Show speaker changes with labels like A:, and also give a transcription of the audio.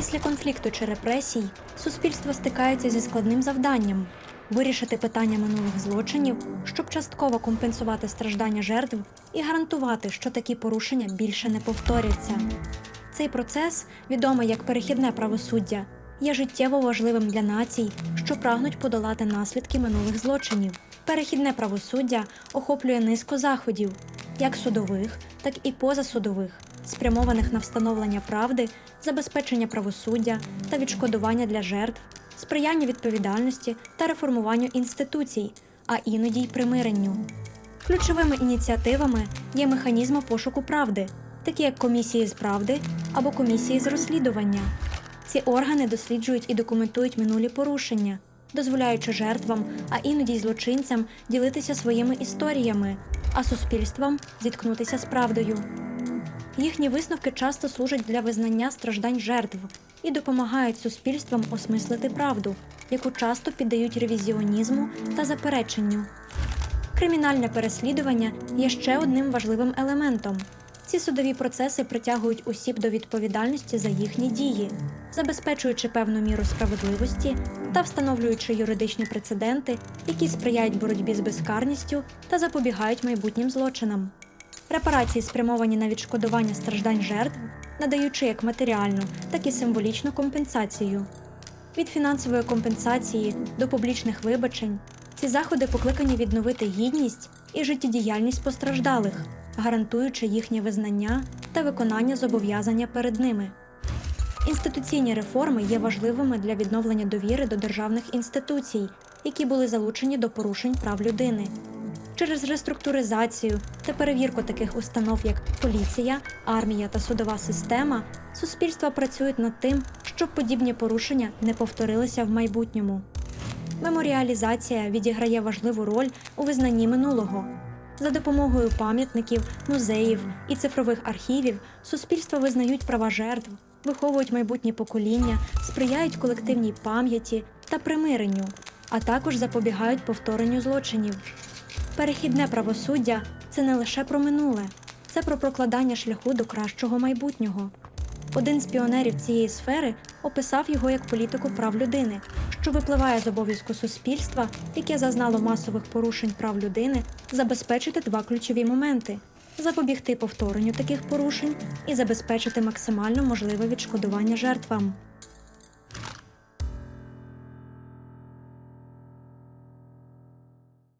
A: Після конфлікту чи репресій суспільство стикається зі складним завданням вирішити питання минулих злочинів, щоб частково компенсувати страждання жертв і гарантувати, що такі порушення більше не повторяться. Цей процес, відомий як перехідне правосуддя, є життєво важливим для націй, що прагнуть подолати наслідки минулих злочинів. Перехідне правосуддя охоплює низку заходів, як судових, так і позасудових, спрямованих на встановлення правди, забезпечення правосуддя та відшкодування для жертв, сприяння відповідальності та реформуванню інституцій, а іноді й примиренню. Ключовими ініціативами є механізми пошуку правди, такі як комісії з правди або комісії з розслідування. Ці органи досліджують і документують минулі порушення, дозволяючи жертвам, а іноді й злочинцям ділитися своїми історіями, а суспільствам зіткнутися з правдою. Їхні висновки часто служать для визнання страждань жертв і допомагають суспільствам осмислити правду, яку часто піддають ревізіонізму та запереченню. Кримінальне переслідування є ще одним важливим елементом. Ці судові процеси притягують осіб до відповідальності за їхні дії, забезпечуючи певну міру справедливості та встановлюючи юридичні прецеденти, які сприяють боротьбі з безкарністю та запобігають майбутнім злочинам. Репарації спрямовані на відшкодування страждань жертв, надаючи як матеріальну, так і символічну компенсацію. Від фінансової компенсації до публічних вибачень ці заходи покликані відновити гідність і життєдіяльність постраждалих, гарантуючи їхнє визнання та виконання зобов'язання перед ними. Інституційні реформи є важливими для відновлення довіри до державних інституцій, які були залучені до порушень прав людини. Через реструктуризацію та перевірку таких установ, як поліція, армія та судова система, суспільства працюють над тим, щоб подібні порушення не повторилися в майбутньому. Меморіалізація відіграє важливу роль у визнанні минулого. За допомогою пам'ятників, музеїв і цифрових архівів суспільства визнають права жертв, виховують майбутні покоління, сприяють колективній пам'яті та примиренню, а також запобігають повторенню злочинів. Перехідне правосуддя це не лише про минуле, це про прокладання шляху до кращого майбутнього. Один з піонерів цієї сфери описав його як політику прав людини, що випливає з обов'язку суспільства, яке зазнало масових порушень прав людини, забезпечити два ключові моменти: запобігти повторенню таких порушень і забезпечити максимально можливе відшкодування жертвам.